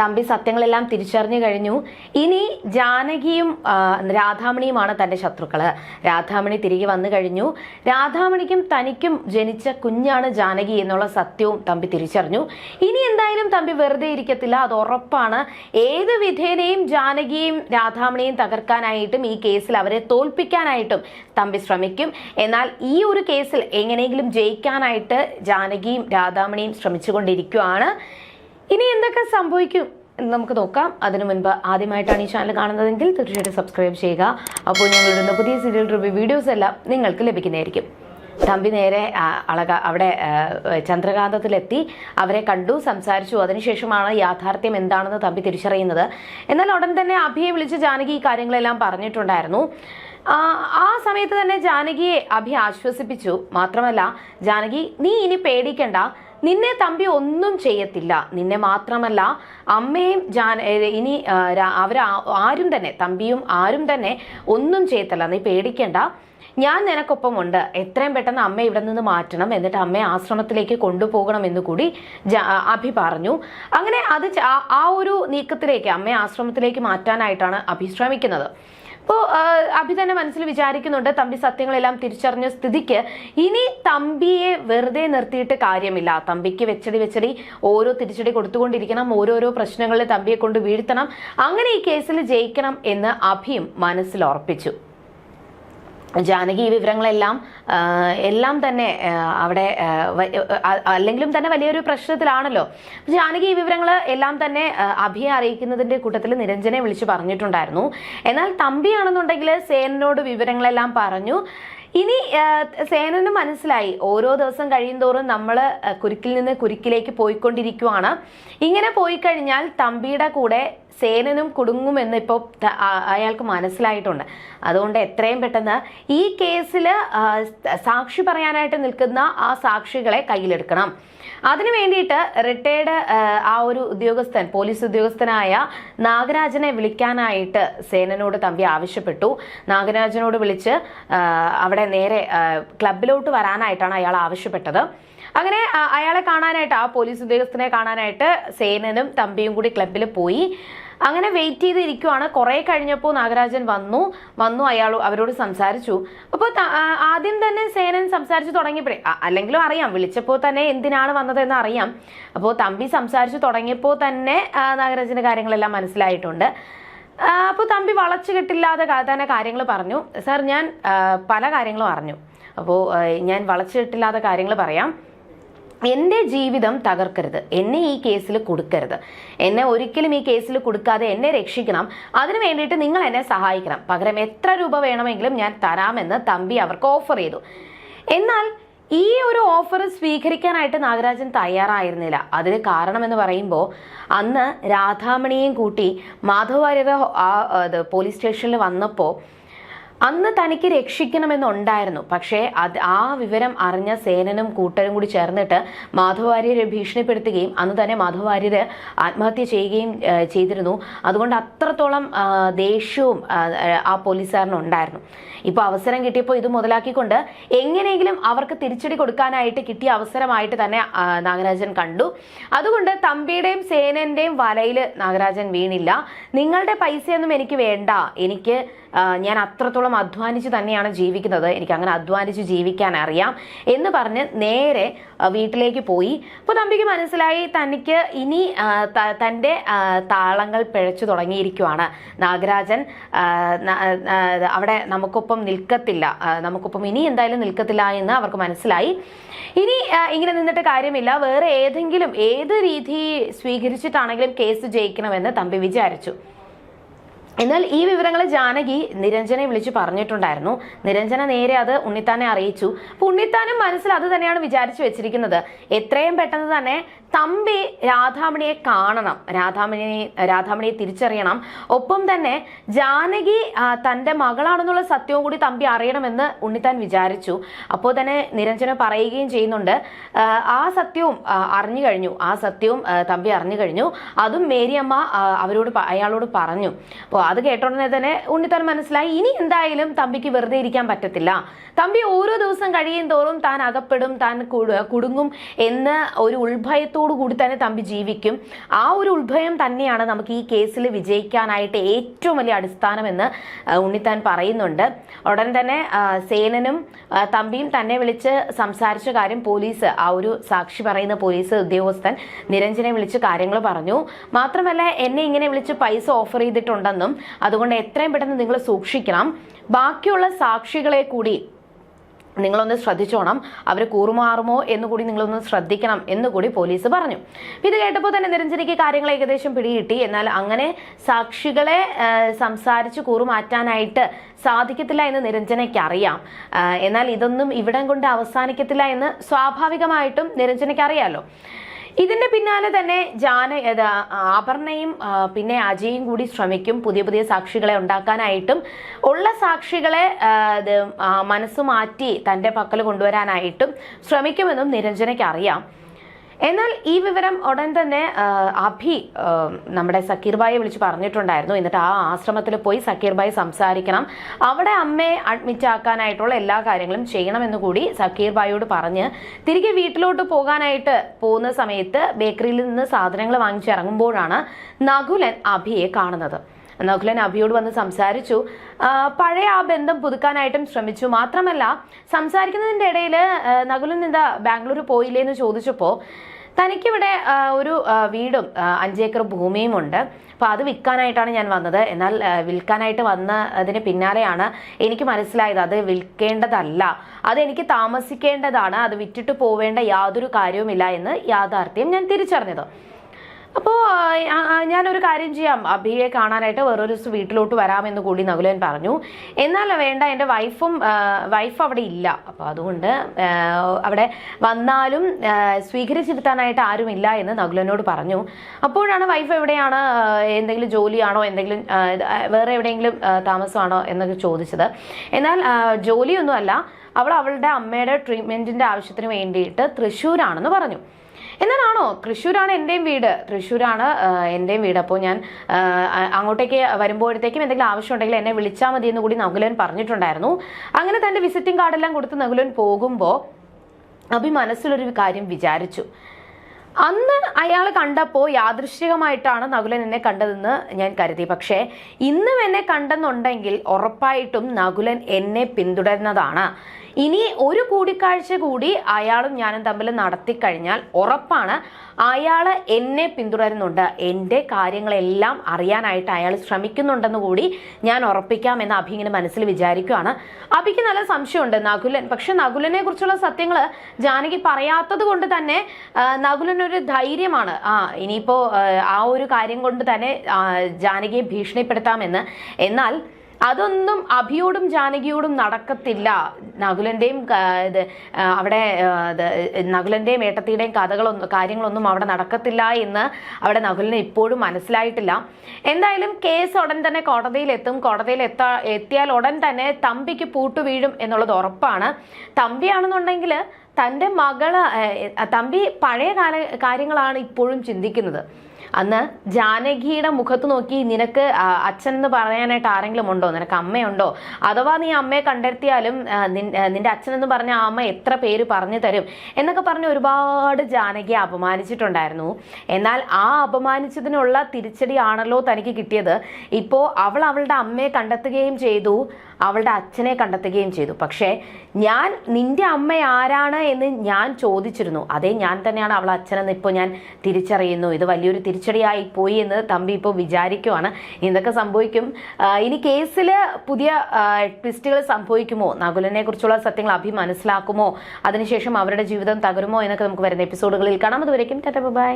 തമ്പി സത്യങ്ങളെല്ലാം തിരിച്ചറിഞ്ഞു കഴിഞ്ഞു. ഇനി ജാനകിയും രാധാമണിയുമാണ് തന്റെ ശത്രുക്കൾ രാധാമണി തിരികെ വന്നു കഴിഞ്ഞു. രാധാമണിക്കും തനിക്കും ജനിച്ച കുഞ്ഞാണ് ജാനകി എന്നുള്ള സത്യവും തമ്പി തിരിച്ചറിഞ്ഞു. ഇനി എന്തായാലും തമ്പി വെറുതെ ഇരിക്കത്തില്ല. അത് ഉറപ്പാണ്. ഏത് വിധേനയും ജാനകിയും രാധാമണിയും തകർക്കാനായിട്ടും ഈ കേസിൽ അവരെ തോൽപ്പിക്കാനായിട്ടും തമ്പി ശ്രമിക്കും. എന്നാൽ ഈ ഒരു കേസിൽ എങ്ങനെയെങ്കിലും ജയിക്കാനായിട്ട് ജാനകിയും രാധാമണിയും ശ്രമിച്ചുകൊണ്ടിരിക്കുകയാണ് ഇനി എന്തൊക്കെ സംഭവിക്കും എന്ന് നമുക്ക് നോക്കാം. അതിനു മുൻപ് ആദ്യമായിട്ടാണ് ഈ ചാനൽ കാണുന്നതെങ്കിൽ തീർച്ചയായിട്ടും സബ്സ്ക്രൈബ് ചെയ്യുക. അപ്പോൾ ഞങ്ങളിടുന്ന പുതിയ സീരിയൽ റിവ്യൂ വീഡിയോസ് എല്ലാം നിങ്ങൾക്ക് ലഭിക്കുന്നതായിരിക്കും. തമ്പി നേരെ അളക അവിടെ ചന്ദ്രകാന്തത്തിലെത്തി. അവരെ കണ്ടു സംസാരിച്ചു. അതിനുശേഷമാണ് യാഥാർത്ഥ്യം എന്താണെന്ന് തമ്പി തിരിച്ചറിയുന്നത്. എന്നാൽ ഉടൻ തന്നെ അഭിയെ വിളിച്ച് ജാനകി ഈ കാര്യങ്ങളെല്ലാം പറഞ്ഞിട്ടുണ്ടായിരുന്നു. ആ സമയത്ത് തന്നെ ജാനകിയെ അഭി ആശ്വസിപ്പിച്ചു. മാത്രമല്ല ജാനകി നീ ഇനി പേടിക്കണ്ട. നിന്നെ തമ്പി ഒന്നും ചെയ്യത്തില്ല. നിന്നെ മാത്രമല്ല അമ്മയും ജാൻ ഇനി അവർ ആരും തന്നെ തമ്പിയും ആരും തന്നെ ഒന്നും ചെയ്യത്തില്ല. നീ പേടിക്കണ്ട. ഞാൻ നിനക്കൊപ്പമുണ്ട്. എത്രയും പെട്ടെന്ന് അമ്മ ഇവിടെ നിന്ന് മാറ്റണം. എന്നിട്ട് അമ്മയെ ആശ്രമത്തിലേക്ക് കൊണ്ടുപോകണം എന്ന് കൂടി അഭി പറഞ്ഞു. അങ്ങനെ അത് ആ ഒരു നീക്കത്തിലേക്ക് അമ്മയെ ആശ്രമത്തിലേക്ക് മാറ്റാനായിട്ടാണ് അഭി ശ്രമിക്കുന്നത്. അപ്പോൾ അഭി തന്നെ മനസ്സിൽ വിചാരിക്കുന്നുണ്ട് തമ്പി സത്യങ്ങളെല്ലാം തിരിച്ചറിഞ്ഞ സ്ഥിതിക്ക്. ഇനി തമ്പിയെ വെറുതെ നിർത്തിയിട്ട് കാര്യമില്ല. തമ്പിക്ക് വെച്ചടി വെച്ചടി ഓരോ തിരിച്ചടി കൊടുത്തുകൊണ്ടിരിക്കണം ഓരോരോ പ്രശ്നങ്ങളിൽ തമ്പിയെ കൊണ്ട് വീഴ്ത്തണം. അങ്ങനെ ഈ കേസിൽ ജയിക്കണം എന്ന് അഭിയും മനസ്സിൽ ഉറപ്പിച്ചു. ജാനകി ഈ വിവരങ്ങളെല്ലാം എല്ലാം തന്നെ അവിടെ അല്ലെങ്കിലും തന്നെ വലിയൊരു പ്രശ്നത്തിലാണല്ലോ. ജാനകി ഈ വിവരങ്ങൾ എല്ലാം തന്നെ അഭിയെ അറിയിക്കുന്നതിന്റെ കൂട്ടത്തിൽ നിരഞ്ജനെ വിളിച്ചു പറഞ്ഞിട്ടുണ്ടായിരുന്നു. എന്നാൽ തമ്പിയാണെന്നുണ്ടെങ്കിൽ സേനനോട് വിവരങ്ങളെല്ലാം പറഞ്ഞു. ഇനി സേനന് മനസ്സിലായി. ഓരോ ദിവസം കഴിയുന്തോറും നമ്മൾ കുരുക്കിൽ നിന്ന് കുരുക്കിലേക്ക് പോയിക്കൊണ്ടിരിക്കുവാണ്. ഇങ്ങനെ പോയി കഴിഞ്ഞാൽ തമ്പിയുടെ കൂടെ സേനനും കുടുങ്ങുമെന്ന് ഇപ്പോൾ അയാൾക്ക് മനസ്സിലായിട്ടുണ്ട്. അതുകൊണ്ട് എത്രയും പെട്ടെന്ന് ഈ കേസിൽ സാക്ഷി പറയാനായിട്ട് നിൽക്കുന്ന ആ സാക്ഷികളെ കയ്യിലെടുക്കണം. അതിനു വേണ്ടിയിട്ട് റിട്ടയർഡ് ആ ഒരു ഉദ്യോഗസ്ഥൻ പോലീസ് ഉദ്യോഗസ്ഥനായ നാഗരാജനെ വിളിക്കാനായിട്ട് സേനനോട് തമ്പി ആവശ്യപ്പെട്ടു. നാഗരാജനോട് വിളിച്ച് അവിടെ നേരെ ക്ലബിലോട്ട് വരാനായിട്ടാണ് അയാൾ ആവശ്യപ്പെട്ടത്. അങ്ങനെ അയാളെ കാണാനായിട്ട് ആ പോലീസ് ഉദ്യോഗസ്ഥനെ കാണാനായിട്ട് സേനനും തമ്പിയും കൂടി ക്ലബിൽ പോയി. അങ്ങനെ വെയിറ്റ് ചെയ്തിരിക്കുവാണ്. കുറേ കഴിഞ്ഞപ്പോൾ നാഗരാജൻ വന്നു. വന്നു അയാൾ അവരോട് സംസാരിച്ചു. അപ്പോൾ ആദ്യം തന്നെ സേനൻ സംസാരിച്ചു തുടങ്ങിയപ്പോഴേ അല്ലെങ്കിലും അറിയാം. വിളിച്ചപ്പോൾ തന്നെ എന്തിനാണ് വന്നതെന്ന് അറിയാം. അപ്പോൾ തമ്പി സംസാരിച്ചു തുടങ്ങിയപ്പോൾ തന്നെ നാഗരാജന്റെ കാര്യങ്ങളെല്ലാം മനസ്സിലായിട്ടുണ്ട്. അപ്പോൾ തമ്പി വളച്ചു കെട്ടില്ലാതെ തന്നെ കാര്യങ്ങൾ പറഞ്ഞു. സാർ ഞാൻ പല കാര്യങ്ങളും അറിഞ്ഞു. അപ്പോൾ ഞാൻ വളച്ചു കെട്ടില്ലാത്ത കാര്യങ്ങൾ പറയാം. എന്റെ ജീവിതം തകർക്കരുത്. എന്നെ ഈ കേസിൽ കൊടുക്കരുത്. എന്നെ ഒരിക്കലും ഈ കേസിൽ കൊടുക്കാതെ എന്നെ രക്ഷിക്കണം. അതിനു വേണ്ടിയിട്ട് നിങ്ങൾ എന്നെ സഹായിക്കണം. പകരം എത്ര രൂപ വേണമെങ്കിലും ഞാൻ തരാമെന്ന് തമ്പി അവർക്ക് ഓഫർ ചെയ്തു. എന്നാൽ ഈ ഒരു ഓഫർ സ്വീകരിക്കാനായിട്ട് നാഗരാജൻ തയ്യാറായിരുന്നില്ല. അതിന് കാരണമെന്ന് പറയുമ്പോൾ അന്ന് രാധാമണിയും കൂട്ടി മാധവ് വാര്യർ പോലീസ് സ്റ്റേഷനിൽ വന്നപ്പോൾ അന്ന് തനിക്ക് രക്ഷിക്കണമെന്നുണ്ടായിരുന്നു. പക്ഷേ അത് ആ വിവരം അറിഞ്ഞ സേനനും കൂട്ടരും കൂടി ചേർന്നിട്ട് മാധവാര്യരെ ഭീഷണിപ്പെടുത്തുകയും അന്ന് തന്നെ മാധവാര്യര് ആത്മഹത്യ ചെയ്യുകയും ചെയ്തിരുന്നു. അതുകൊണ്ട് അത്രത്തോളം ദേഷ്യവും ആ പോലീസുകാരനുണ്ടായിരുന്നു. ഇപ്പോൾ അവസരം കിട്ടിയപ്പോൾ ഇത് മുതലാക്കിക്കൊണ്ട് എങ്ങനെയെങ്കിലും അവർക്ക് തിരിച്ചടി കൊടുക്കാനായിട്ട് കിട്ടിയ അവസരമായിട്ട് തന്നെ നാഗരാജൻ കണ്ടു. അതുകൊണ്ട് തമ്പിയുടെയും സേനന്റെയും വലയിൽ നാഗരാജൻ വീണില്ല. നിങ്ങളുടെ പൈസയൊന്നും എനിക്ക് വേണ്ട. എനിക്ക് ഞാൻ അത്രത്തോളം അധ്വാനിച്ച് തന്നെയാണ് ജീവിക്കുന്നത്? എനിക്ക് അങ്ങനെ അധ്വാനിച്ച് ജീവിക്കാൻ അറിയാം എന്ന് പറഞ്ഞ് നേരെ വീട്ടിലേക്ക് പോയി. അപ്പോൾ തമ്പിക്ക് മനസ്സിലായി തനിക്ക് ഇനി തന്റെ താളങ്ങൾ പിഴച്ചു തുടങ്ങിയിരിക്കുവാണ്. നാഗരാജൻ അവിടെ നമുക്കൊപ്പം നിൽക്കത്തില്ല. നമുക്കൊപ്പം ഇനി എന്തായാലും നിൽക്കത്തില്ല എന്ന് അവർക്ക് മനസ്സിലായി. ഇനി ഇങ്ങനെ നിന്നിട്ട് കാര്യമില്ല. വേറെ ഏതെങ്കിലും ഏത് രീതി സ്വീകരിച്ചിട്ടാണെങ്കിലും കേസ് ജയിക്കണമെന്ന് തമ്പി വിചാരിച്ചു. എന്നാൽ ഈ വിവരങ്ങൾ ജാനകി നിരഞ്ജനെ വിളിച്ചു പറഞ്ഞിട്ടുണ്ടായിരുന്നു. നിരഞ്ജന നേരെ അത് ഉണ്ണിത്താനെ അറിയിച്ചു. അപ്പൊ ഉണ്ണിത്താനും മനസ്സിൽ അത് തന്നെയാണ് വിചാരിച്ചു വെച്ചിരിക്കുന്നത്. എത്രയും പെട്ടെന്ന് തന്നെ തമ്പി രാധാമണിയെ കാണണം. രാധാമണിയെ രാധാമണിയെ തിരിച്ചറിയണം. ഒപ്പം തന്നെ ജാനകി തന്റെ മകളാണെന്നുള്ള സത്യവും കൂടി തമ്പി അറിയണമെന്ന് ഉണ്ണിത്താൻ വിചാരിച്ചു. അപ്പോൾ തന്നെ നിരഞ്ജന പറയുകയും ചെയ്യുന്നുണ്ട്. ആ, സത്യവും അറിഞ്ഞു കഴിഞ്ഞു. ആ സത്യവും തമ്പി അറിഞ്ഞു കഴിഞ്ഞു. അതും മേരിയമ്മ അവരോട് അയാളോട് പറഞ്ഞു. അപ്പോൾ അത് കേട്ടോടനെ തന്നെ ഉണ്ണിത്താൻ മനസ്സിലായി. ഇനി എന്തായാലും തമ്പിക്ക് വെറുതെ ഇരിക്കാൻ പറ്റത്തില്ല. തമ്പി ഓരോ ദിവസം കഴിയും തോറും താൻ അകപ്പെടും താൻ കുടു- കുടുങ്ങും എന്ന് ഒരു ഉൾഭയത്തോടു കൂടി തന്നെ തമ്പി ജീവിക്കും. ആ ഒരു ഉത്ഭയം തന്നെയാണ് നമുക്ക് ഈ കേസിൽ വിജയിക്കാനായിട്ട് ഏറ്റവും വലിയ അടിസ്ഥാനമെന്ന് ഉണ്ണിത്താൻ പറയുന്നുണ്ട്. ഉടൻ തന്നെ സേനനും തമ്പിയും തന്നെ വിളിച്ച് സംസാരിച്ച കാര്യം പോലീസ് ആ ഒരു സാക്ഷി പറയുന്ന പോലീസ് ഉദ്യോഗസ്ഥൻ നിരഞ്ജനെ വിളിച്ച് കാര്യങ്ങൾ പറഞ്ഞു. മാത്രമല്ല എന്നെ ഇങ്ങനെ വിളിച്ച് പൈസ ഓഫർ ചെയ്തിട്ടുണ്ടെന്നും അതുകൊണ്ട് എത്രയും പെട്ടെന്ന് നിങ്ങൾ സൂക്ഷിക്കണം. ബാക്കിയുള്ള സാക്ഷികളെ കൂടി നിങ്ങളൊന്ന് ശ്രദ്ധിച്ചോണം. അവർ കൂറുമാറുമോ എന്ന് കൂടി നിങ്ങളൊന്ന് ശ്രദ്ധിക്കണം എന്ന് കൂടി പോലീസ് പറഞ്ഞു. ഇത് കേട്ടപ്പോൾ തന്നെ നിരഞ്ജനിക്ക് കാര്യങ്ങൾ ഏകദേശം പിടികിട്ടി. എന്നാൽ അങ്ങനെ സാക്ഷികളെ സംസാരിച്ച് കൂറുമാറ്റാനായിട്ട് സാധിക്കത്തില്ല എന്ന് നിരഞ്ജനയ്ക്ക് അറിയാം എന്നാൽ ഇതൊന്നും ഇവിടം കൊണ്ട് അവസാനിക്കത്തില്ല എന്ന് സ്വാഭാവികമായിട്ടും നിരഞ്ജനയ്ക്ക് അറിയാലോ ഇതിന്റെ പിന്നാലെ തന്നെ ജാന ആഭരണയും പിന്നെ അജയും കൂടി ശ്രമിക്കും. പുതിയ പുതിയ സാക്ഷികളെ ഉണ്ടാക്കാനായിട്ടും ഉള്ള സാക്ഷികളെ ആ, ഇത് ആ, മനസ്സ് മാറ്റി തന്റെ പക്കൽ കൊണ്ടുവരാനായിട്ടും ശ്രമിക്കുമെന്നും നിരഞ്ജനയ്ക്ക് അറിയാം. എന്നാൽ ഈ വിവരം ഉടൻ തന്നെ അഭി നമ്മുടെ സക്കീർ ബായെ വിളിച്ച് പറഞ്ഞിട്ടുണ്ടായിരുന്നു. എന്നിട്ട് ആ ആശ്രമത്തിൽ പോയി സക്കീർ ബായി സംസാരിക്കണം. അവിടെ അമ്മയെ അഡ്മിറ്റ് ആക്കാനായിട്ടുള്ള എല്ലാ കാര്യങ്ങളും ചെയ്യണമെന്ന് കൂടി സക്കീർ ബായിയോട് പറഞ്ഞ് തിരികെ വീട്ടിലോട്ട് പോകാനായിട്ട് പോകുന്ന സമയത്ത് ബേക്കറിയിൽ നിന്ന് സാധനങ്ങൾ വാങ്ങിച്ചിറങ്ങുമ്പോഴാണ് നകുലൻ അഭിയെ കാണുന്നത്. നകുലൻ അഭിയോട് വന്ന് സംസാരിച്ചു. പഴയ ആ ബന്ധം പുതുക്കാനായിട്ടും ശ്രമിച്ചു. മാത്രമല്ല സംസാരിക്കുന്നതിന്റെ ഇടയിൽ നകുലൻ എന്താ ബാംഗ്ലൂർ പോയില്ലേ എന്ന് ചോദിച്ചപ്പോൾ തനിക്കിവിടെ ഒരു വീടും അഞ്ചേക്കർ ഭൂമിയും ഉണ്ട് അപ്പോൾ അത് വിൽക്കാനായിട്ടാണ് ഞാൻ വന്നത്. എന്നാൽ വിൽക്കാനായിട്ട് വന്ന അതിന് പിന്നാലെയാണ് എനിക്ക് മനസ്സിലായത് അത് വിൽക്കേണ്ടതല്ല. അത് എനിക്ക് താമസിക്കേണ്ടതാണ്. അത് വിറ്റിട്ട് പോവേണ്ട യാതൊരു കാര്യവുമില്ല എന്ന് യാഥാർത്ഥ്യം ഞാൻ തിരിച്ചറിഞ്ഞത്. അപ്പോൾ ഞാനൊരു കാര്യം ചെയ്യാം. അഭിയെ കാണാനായിട്ട് വേറൊരു ദിവസം വീട്ടിലോട്ട് വരാമെന്ന് കൂടി നകുലൻ പറഞ്ഞു. എന്നാൽ വേണ്ട എന്റെ വൈഫും വൈഫ് അവിടെ ഇല്ല. അപ്പോൾ അതുകൊണ്ട് അവിടെ വന്നാലും സ്വീകരിച്ചിരുത്താനായിട്ട് ആരുമില്ല എന്ന് നകുലനോട് പറഞ്ഞു. അപ്പോഴാണ് വൈഫ് എവിടെയാണ് എന്തെങ്കിലും ജോലിയാണോ എന്തെങ്കിലും വേറെ എവിടെയെങ്കിലും താമസമാണോ എന്നൊക്കെ ചോദിച്ചത്. എന്നാൽ ജോലിയൊന്നുമല്ല. അവൾ അവളുടെ അമ്മയുടെ ട്രീറ്റ്മെന്റിന്റെ ആവശ്യത്തിന് വേണ്ടിയിട്ട് തൃശ്ശൂരാണെന്ന് പറഞ്ഞു. എന്നാലാണോ? തൃശ്ശൂരാണ് എന്റെയും വീട്. തൃശ്ശൂരാണ് എന്റെയും വീട്. അപ്പോൾ ഞാൻ അങ്ങോട്ടേക്ക് വരുമ്പോഴത്തേക്കും എന്തെങ്കിലും ആവശ്യം ഉണ്ടെങ്കിൽ എന്നെ വിളിച്ചാൽ മതി എന്ന് കൂടി നകുലൻ പറഞ്ഞിട്ടുണ്ടായിരുന്നു. അങ്ങനെ തന്റെ വിസിറ്റിംഗ് കാർഡെല്ലാം കൊടുത്ത് നകുലൻ പോകുമ്പോൾ അഭി മനസ്സിലൊരു കാര്യം വിചാരിച്ചു. അന്ന് അയാൾ കണ്ടപ്പോൾ യാദൃശ്ചികമായിട്ടാണ് നകുലൻ എന്നെ കണ്ടതെന്ന് ഞാൻ കരുതി. പക്ഷേ ഇന്നും എന്നെ കണ്ടെന്നുണ്ടെങ്കിൽ ഉറപ്പായിട്ടും നകുലൻ എന്നെ പിന്തുടരുന്നതാണ്. ഇനി ഒരു കൂടിക്കാഴ്ച കൂടി അയാളും ഞാനും തമ്മിൽ നടത്തിക്കഴിഞ്ഞാൽ ഉറപ്പാണ് അയാൾ എന്നെ പിന്തുടരുന്നുണ്ട്. എന്റെ കാര്യങ്ങളെല്ലാം അറിയാനായിട്ട് അയാൾ ശ്രമിക്കുന്നുണ്ടെന്ന് കൂടി ഞാൻ ഉറപ്പിക്കാം എന്ന് അഭി ഇങ്ങനെ മനസ്സിൽ വിചാരിക്കുകയാണ് അഭിക്ക് നല്ല സംശയമുണ്ട് നകുലൻ. പക്ഷെ നകുലനെ കുറിച്ചുള്ള സത്യങ്ങൾ ജാനകി പറയാത്തത് കൊണ്ട് തന്നെ നകുലനൊരു ധൈര്യമാണ്. ആ ഇനിയിപ്പോ ആ, ഒരു കാര്യം കൊണ്ട് തന്നെ ജാനകിയെ ഭീഷണിപ്പെടുത്താമെന്ന്. എന്നാൽ അതൊന്നും അഭിയോടും ജാനകിയോടും നടക്കത്തില്ല. നകുലന്റെയും ഇത് അവിടെ നകുലന്റെയും ഏട്ടത്തിയുടെയും കഥകളൊന്നും കാര്യങ്ങളൊന്നും അവിടെ നടക്കത്തില്ല എന്ന് അവിടെ നകുലിന് ഇപ്പോഴും മനസ്സിലായിട്ടില്ല. എന്തായാലും കേസ് ഉടൻ തന്നെ കോടതിയിൽ എത്തും കോടതിയിൽ എത്താ എത്തിയാൽ ഉടൻ തന്നെ തമ്പിക്ക് പൂട്ടു വീഴും എന്നുള്ളത് ഉറപ്പാണ്. തമ്പിയാണെന്നുണ്ടെങ്കിൽ തന്റെ മകൾ തമ്പി പഴയ കാല കാര്യങ്ങളാണ് ഇപ്പോഴും ചിന്തിക്കുന്നത്. അന്ന് ജാനകിയുടെ മുഖത്ത് നോക്കി നിനക്ക് അച്ഛൻ എന്ന് പറയാനായിട്ട് ആരെങ്കിലും ഉണ്ടോ? നിനക്ക് അമ്മയുണ്ടോ? അഥവാ നീ അമ്മയെ കണ്ടെത്തിയാലും നിന്റെ അച്ഛൻ എന്ന് പറഞ്ഞ ആ അമ്മ എത്ര പേര് പറഞ്ഞു തരും എന്നൊക്കെ പറഞ്ഞ് ഒരുപാട് ജാനകിയെ അപമാനിച്ചിട്ടുണ്ടായിരുന്നു. എന്നാൽ ആ അപമാനിച്ചതിനുള്ള തിരിച്ചടിയാണല്ലോ തനിക്ക് കിട്ടിയത്. ഇപ്പോൾ അവൾ അവളുടെ അമ്മയെ കണ്ടെത്തുകയും ചെയ്തു അവളുടെ അച്ഛനെ കണ്ടെത്തുകയും ചെയ്തു. പക്ഷേ ഞാൻ നിന്റെ അമ്മ ആരാണ് എന്ന് ഞാൻ ചോദിച്ചിരുന്നു. അതേ ഞാൻ തന്നെയാണ് അവളെ അച്ഛനെന്ന് ഇപ്പോൾ ഞാൻ തിരിച്ചറിയുന്നു. ഇത് വലിയൊരു തിരിച്ചടിയായി പോയി എന്ന് തമ്പി ഇപ്പോൾ വിചാരിക്കുവാണ്. എന്തൊക്കെ സംഭവിക്കും? ഇനി കേസിൽ പുതിയ ട്വിസ്റ്റുകൾ സംഭവിക്കുമോ? നകുലനെ കുറിച്ചുള്ള സത്യങ്ങൾ അഭി മനസ്സിലാക്കുമോ? അതിനുശേഷം അവരുടെ ജീവിതം തകരുമോ എന്നൊക്കെ നമുക്ക് വരുന്ന എപ്പിസോഡുകളിൽ കാണാം. അതുവരേക്കും ടാറ്റ ബൈ.